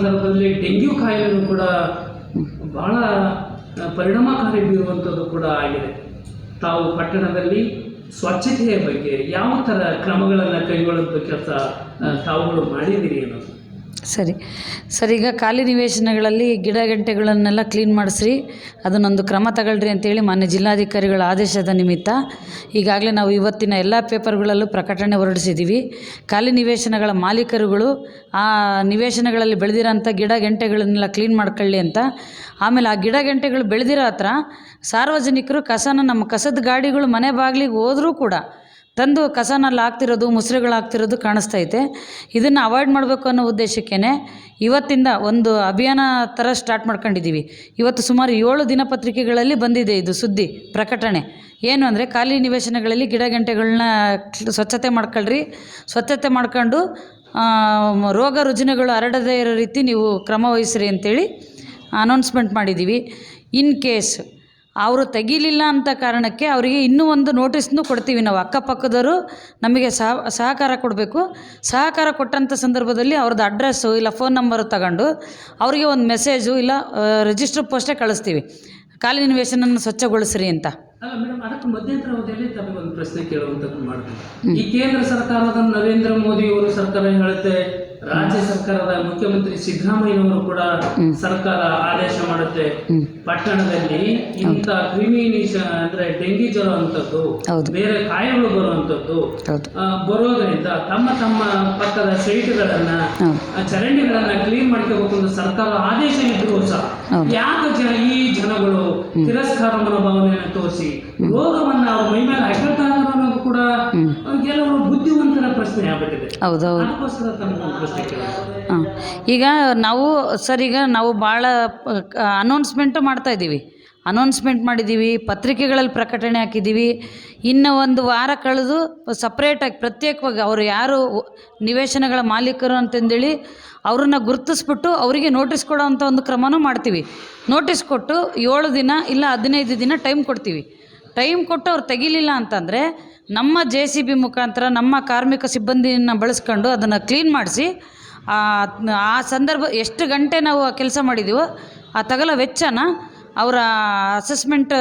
ಸಂದರ್ಭದಲ್ಲಿ ಡೆಂಗ್ಯೂ ಕಾಯಿಲೆನೂ ಕೂಡ ಬಹಳ ಪರಿಣಾಮಕಾರಿ ಬೀರುವಂಥದ್ದು ಕೂಡ ಆಗಿದೆ. ತಾವು ಪಟ್ಟಣದಲ್ಲಿ ಸ್ವಚ್ಛತೆಯ ಬಗ್ಗೆ ಯಾವ ಥರ ಕ್ರಮಗಳನ್ನು ಕೈಗೊಳ್ಳೋದ ಕೆಲಸ ತಾವುಗಳು ಮಾಡಿದ್ದೀರಿ ಅನ್ನೋದು. ಸರಿ. ಸರ್, ಈಗ ಖಾಲಿ ನಿವೇಶನಗಳಲ್ಲಿ ಗಿಡ ಗಂಟೆಗಳನ್ನೆಲ್ಲ ಕ್ಲೀನ್ ಮಾಡಿಸ್ರಿ. ಅದನ್ನೊಂದು ಕ್ರಮ ತಗೊಳ್ರಿ ಅಂತೇಳಿ ಮಾನ್ಯ ಜಿಲ್ಲಾಧಿಕಾರಿಗಳ ಆದೇಶದ ನಿಮಿತ್ತ ಈಗಾಗಲೇ ನಾವು ಇವತ್ತಿನ ಎಲ್ಲ ಪೇಪರ್ಗಳಲ್ಲೂ ಪ್ರಕಟಣೆ ಹೊರಡಿಸಿದ್ದೀವಿ. ಖಾಲಿ ನಿವೇಶನಗಳ ಮಾಲೀಕರುಗಳು, ಆ ನಿವೇಶನಗಳಲ್ಲಿ ಬೆಳೆದಿರೋಂಥ ಗಿಡ ಗಂಟೆಗಳನ್ನೆಲ್ಲ ಕ್ಲೀನ್ ಮಾಡ್ಕೊಳ್ಳಿ ಅಂತ. ಆಮೇಲೆ ಆ ಗಿಡ ಗಂಟೆಗಳು ಬೆಳೆದಿರೋ ಹತ್ರ ಸಾರ್ವಜನಿಕರು ಕಸನ, ನಮ್ಮ ಕಸದ ಗಾಡಿಗಳು ಮನೆ ಬಾಗಿಲಿಗೆ ಹೋದರೂ ಕೂಡ ತಂದು ಕಸನಲ್ಲಿ ಹಾಕ್ತಿರೋದು ಕಾಣಿಸ್ತಾ ಕಾಣಿಸ್ತೈತೆ. ಇದನ್ನು ಅವಾಯ್ಡ್ ಮಾಡಬೇಕು ಅನ್ನೋ ಉದ್ದೇಶಕ್ಕೇ ಇವತ್ತಿಂದ ಒಂದು ಅಭಿಯಾನ ಥರ ಸ್ಟಾರ್ಟ್ ಮಾಡ್ಕೊಂಡಿದ್ದೀವಿ. ಇವತ್ತು ಸುಮಾರು ಏಳು ದಿನಪತ್ರಿಕೆಗಳಲ್ಲಿ ಬಂದಿದೆ ಇದು ಸುದ್ದಿ, ಪ್ರಕಟಣೆ. ಏನು ಅಂದರೆ ಖಾಲಿ ನಿವೇಶನಗಳಲ್ಲಿ ಗಿಡ ಗಂಟೆಗಳನ್ನ ಸ್ವಚ್ಛತೆ ಮಾಡ್ಕೊಳ್ರಿ. ಸ್ವಚ್ಛತೆ ಮಾಡ್ಕೊಂಡು ರೋಗ ರುಜಿನಗಳು ಹರಡದೇ ಇರೋ ರೀತಿ ನೀವು ಕ್ರಮ ವಹಿಸ್ರಿ ಅಂತೇಳಿ ಅನೌನ್ಸ್ಮೆಂಟ್ ಮಾಡಿದ್ದೀವಿ. ಇನ್ ಕೇಸ್ ಅವರು ತೆಗೀಲಿಲ್ಲ ಅಂತ ಕಾರಣಕ್ಕೆ ಅವರಿಗೆ ಇನ್ನೂ ಒಂದು ನೋಟಿಸ್ನೂ ಕೊಡ್ತೀವಿ ನಾವು. ಅಕ್ಕಪಕ್ಕದವರು ನಮಗೆ ಸಹ ಸಹಕಾರ ಕೊಡಬೇಕು. ಸಹಕಾರ ಕೊಟ್ಟಂಥ ಸಂದರ್ಭದಲ್ಲಿ ಅವ್ರದ್ದು ಅಡ್ರೆಸ್ಸು ಇಲ್ಲ ಫೋನ್ ನಂಬರು ತಗೊಂಡು ಅವರಿಗೆ ಒಂದು ಮೆಸೇಜು ಇಲ್ಲ ರಿಜಿಸ್ಟರ್ ಪೋಸ್ಟೇ ಕಳಿಸ್ತೀವಿ. ಖಾಲಿ ನಿವೇಶನನ್ನು ಸ್ವಚ್ಛಗೊಳಿಸ್ರಿ ಅಂತ. ಅಲ್ಲ ಮೇಡಮ್ ಅದಕ್ಕೆ ಮಧ್ಯಂತರ ಅವಧಿಯಲ್ಲಿ ತಮಗೆ ಒಂದು ಪ್ರಶ್ನೆ ಕೇಳುವಂಥದ್ದು ಮಾಡ್ತೀನಿ. ಈ ಕೇಂದ್ರ ಸರ್ಕಾರದ ನರೇಂದ್ರ ಮೋದಿ ಅವರು ಸರ್ಕಾರ ಹೇಳುತ್ತೆ ರಾಜ್ಯ ಸರ್ಕಾರದ ಮುಖ್ಯಮಂತ್ರಿ ಸಿದ್ದರಾಮಯ್ಯನವರು ಕೂಡ ಸರ್ಕಾರ ಆದೇಶ ಮಾಡುತ್ತೆ. ಪಟ್ಟಣದಲ್ಲಿ ಇಂತ ಕ್ರಿಮಿ ಅಂದ್ರೆ ಡೆಂಗಿ ಜ್ವರ ಅಂತದ್ದು ಬೇರೆ ಕಾಯಿಲೆಗಳು ಬರುವಂತದ್ದು ಬರೋದ್ರಿಂದ ತಮ್ಮ ತಮ್ಮ ಪಕ್ಕದ ಸೈಟ್ಗಳನ್ನ ಚರಂಡಿಗಳನ್ನ ಕ್ಲೀನ್ ಮಾಡ್ಕೋಬೇಕು ಅಂತ ಸರ್ಕಾರ ಆದೇಶ ಇದ್ರು ಸಹ. ಯಾಕೆ ಜನ ಈ ಜನಗಳು ತಿರಸ್ಕಾರ ಮನೋಭಾವನೆಯನ್ನು ತೋರಿಸಿ ರೋಗವನ್ನ ಅವ್ರ ಮೈ ಮೇಲೆ ಹಾಕಿರ್ತಾರೆ ಕೂಡ ಕೆಲವರು ಬುದ್ಧಿವಂತರ ಪ್ರಶ್ನೆ ಆಗ್ಬಿಟ್ಟಿದೆ. ಹೌದು ಹೌದು ಅದಕ್ಕೋಸ್ಕರ ತಮ್ಮ ಪ್ರಶ್ನೆ ಕೇಳಿದೆ ಹಾಂ. ಈಗ ನಾವು ಸರ್ ಈಗ ನಾವು ಭಾಳ ಅನೌನ್ಸ್ಮೆಂಟು ಮಾಡ್ತಾ ಇದ್ದೀವಿ. ಅನೌನ್ಸ್ಮೆಂಟ್ ಮಾಡಿದ್ದೀವಿ ಪತ್ರಿಕೆಗಳಲ್ಲಿ ಪ್ರಕಟಣೆ ಹಾಕಿದ್ದೀವಿ. ಇನ್ನು ಒಂದು ವಾರ ಕಳೆದು ಸಪ್ರೇಟಾಗಿ ಪ್ರತ್ಯೇಕವಾಗಿ ಅವರು ಯಾರು ನಿವೇಶನಗಳ ಮಾಲೀಕರು ಅಂತಂದೇಳಿ ಅವ್ರನ್ನ ಗುರುತಿಸ್ಬಿಟ್ಟು ಅವರಿಗೆ ನೋಟಿಸ್ ಕೊಡೋವಂಥ ಒಂದು ಕ್ರಮನೂ ಮಾಡ್ತೀವಿ. ನೋಟಿಸ್ ಕೊಟ್ಟು ಏಳು ದಿನ ಇಲ್ಲ ಹದಿನೈದು ದಿನ ಟೈಮ್ ಕೊಡ್ತೀವಿ. ಟೈಮ್ ಕೊಟ್ಟು ಅವ್ರು ತೆಗಿಲಿಲ್ಲ ಅಂತಂದರೆ ನಮ್ಮ ಜೆ ಸಿ ಬಿ ಮುಖಾಂತರ ನಮ್ಮ ಕಾರ್ಮಿಕ ಸಿಬ್ಬಂದಿಯನ್ನು ಬಳಸ್ಕೊಂಡು ಅದನ್ನು ಕ್ಲೀನ್ ಮಾಡಿಸಿ, ಆ ಸಂದರ್ಭ ಎಷ್ಟು ಗಂಟೆ ನಾವು ಆ ಕೆಲಸ ಮಾಡಿದ್ದೀವೋ ಆ ತಗಲ ವೆಚ್ಚನ ಅವರ ಅಸೆಸ್ಮೆಂಟ್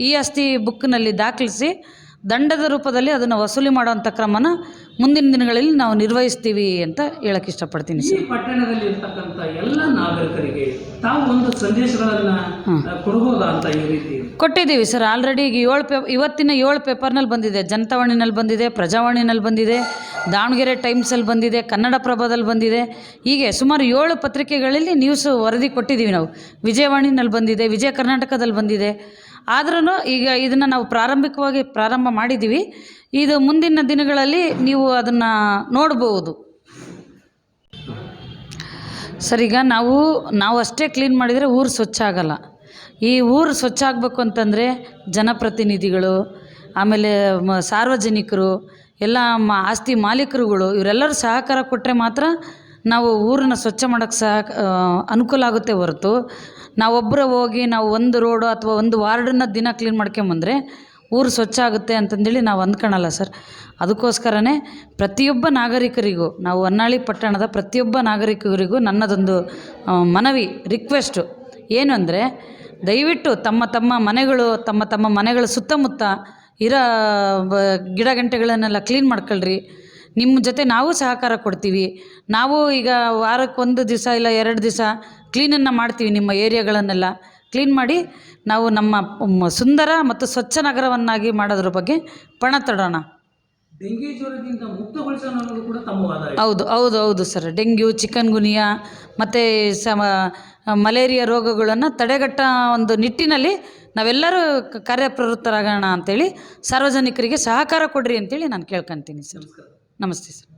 ಇ ಆಸ್ತಿ ಬುಕ್ನಲ್ಲಿ ದಾಖಲಿಸಿ ದಂಡದ ರೂಪದಲ್ಲಿ ಅದನ್ನು ವಸೂಲಿ ಮಾಡುವಂಥ ಕ್ರಮನ ಮುಂದಿನ ದಿನಗಳಲ್ಲಿ ನಾವು ನಿರ್ವಹಿಸ್ತೀವಿ ಅಂತ ಹೇಳಕ್ಕೆ ಇಷ್ಟಪಡ್ತೀನಿ ಈ ಸರ್. ಪಟ್ಟಣದಲ್ಲಿ ಇರ್ತಕ್ಕಂಥ ಎಲ್ಲ ನಾಗರಿಕರಿಗೆ ತಾವು ಒಂದು ಸಂದೇಶಗಳನ್ನ ಕೊಡಬಹುದಾ ಅಂತ ಈ ರೀತಿ? ಕೊಟ್ಟಿದ್ದೀವಿ ಸರ್. ಆಲ್ರೆಡಿ ಈಗ ಏಳು ಪೇ ಇವತ್ತಿನ ಏಳು ಪೇಪರ್ನಲ್ಲಿ ಬಂದಿದೆ. ಜನತಾವಾಣಿನಲ್ಲಿ ಬಂದಿದೆ ಪ್ರಜಾವಾಣಿನಲ್ಲಿ ಬಂದಿದೆ ದಾವಣಗೆರೆ ಟೈಮ್ಸಲ್ಲಿ ಬಂದಿದೆ ಕನ್ನಡಪ್ರಭದಲ್ಲಿ ಬಂದಿದೆ. ಹೀಗೆ ಸುಮಾರು ಏಳು ಪತ್ರಿಕೆಗಳಲ್ಲಿ ನ್ಯೂಸ್ ವರದಿ ಕೊಟ್ಟಿದ್ದೀವಿ ನಾವು. ವಿಜಯವಾಣಿನಲ್ಲಿ ಬಂದಿದೆ ವಿಜಯ ಕರ್ನಾಟಕದಲ್ಲಿ ಬಂದಿದೆ. ಆದ್ರೂ ಈಗ ಇದನ್ನು ನಾವು ಪ್ರಾರಂಭಿಕವಾಗಿ ಪ್ರಾರಂಭ ಮಾಡಿದ್ದೀವಿ ಇದು ಮುಂದಿನ ದಿನಗಳಲ್ಲಿ ನೀವು ಅದನ್ನು ನೋಡಬಹುದು ಸರ್, ಈಗ ನಾವು ನಾವು ಅಷ್ಟೇ ಕ್ಲೀನ್ ಮಾಡಿದರೆ ಊರು ಸ್ವಚ್ಛ ಆಗಲ್ಲ. ಈ ಊರು ಸ್ವಚ್ಛ ಆಗಬೇಕು ಅಂತಂದರೆ ಜನಪ್ರತಿನಿಧಿಗಳು, ಆಮೇಲೆ ಸಾರ್ವಜನಿಕರು, ಎಲ್ಲ ಆಸ್ತಿ ಮಾಲೀಕರುಗಳು, ಇವರೆಲ್ಲರೂ ಸಹಕಾರ ಕೊಟ್ಟರೆ ಮಾತ್ರ ನಾವು ಊರನ್ನ ಸ್ವಚ್ಛ ಮಾಡೋಕ್ಕೆ ಸಹ ಅನುಕೂಲ ಆಗುತ್ತೆ ಹೊರತು. ನಾವೊಬ್ಬರೇ ಹೋಗಿ ನಾವು ಒಂದು ರೋಡು ಅಥವಾ ಒಂದು ವಾರ್ಡನ್ನು ದಿನ ಕ್ಲೀನ್ ಮಾಡ್ಕೊಂಬಂದರೆ ಊರು ಸ್ವಚ್ಛ ಆಗುತ್ತೆ ಅಂತಂದೇಳಿ ನಾವು ಅಂದ್ಕೊಳಲ್ಲ ಸರ್. ಅದಕ್ಕೋಸ್ಕರನೇ ಪ್ರತಿಯೊಬ್ಬ ನಾಗರಿಕರಿಗೂ, ನಾವು ಹೊನ್ನಾಳಿ ಪಟ್ಟಣದ ಪ್ರತಿಯೊಬ್ಬ ನಾಗರಿಕರಿಗೂ ನನ್ನದೊಂದು ಮನವಿ ರಿಕ್ವೆಸ್ಟು ಏನು ಅಂದರೆ, ದಯವಿಟ್ಟು ತಮ್ಮ ತಮ್ಮ ಮನೆಗಳು, ತಮ್ಮ ತಮ್ಮ ಮನೆಗಳ ಸುತ್ತಮುತ್ತ ಇರೋ, ಬ- ಗಿಡ ಗಂಟೆಗಳನ್ನೆಲ್ಲ ಕ್ಲೀನ್ ಮಾಡ್ಕೊಳ್ರಿ. ನಿಮ್ಮ ಜೊತೆ ನಾವು ಸಹಕಾರ ಕೊಡ್ತೀವಿ. ನಾವು ಈಗ ವಾರಕ್ಕೆ ಒಂದು ದಿವಸ ಇಲ್ಲ ಎರಡು ದಿವಸ ಕ್ಲೀನನ್ನು ಮಾಡ್ತೀವಿ ನಿಮ್ಮ ಏರಿಯಾಗಳನ್ನೆಲ್ಲ. ಕ್ಲೀನ್ ಮಾಡಿ ನಾವು ನಮ್ಮ ಸುಂದರ ಮತ್ತು ಸ್ವಚ್ಛ ನಗರವನ್ನಾಗಿ ಮಾಡೋದ್ರ ಬಗ್ಗೆ ಪಣ ತೊಡೋಣ. ಡೆಂಗಿ ಜ್ವರದಿಂದ ಮುಕ್ತಗೊಳಿಸೋಣ ಅನ್ನೋದು ಕೂಡ ತಮ್ಮ ವಾದ ಹೌದು ಹೌದು ಹೌದು ಸರ್. ಡೆಂಗ್ಯೂ ಚಿಕನ್ ಗುನಿಯಾ ಮತ್ತು ಸಮ ಮಲೇರಿಯಾ ರೋಗಗಳನ್ನು ತಡೆಗಟ್ಟ ಒಂದು ನಿಟ್ಟಿನಲ್ಲಿ ನಾವೆಲ್ಲರೂ ಕಾರ್ಯಪ್ರವೃತ್ತರಾಗೋಣ ಅಂತೇಳಿ ಸಾರ್ವಜನಿಕರಿಗೆ ಸಹಕಾರ ಕೊಡ್ರಿ ಅಂತೇಳಿ ನಾನು ಕೇಳ್ಕೊತೀನಿ ಸರ್. ನಮಸ್ತೆ ಸರ್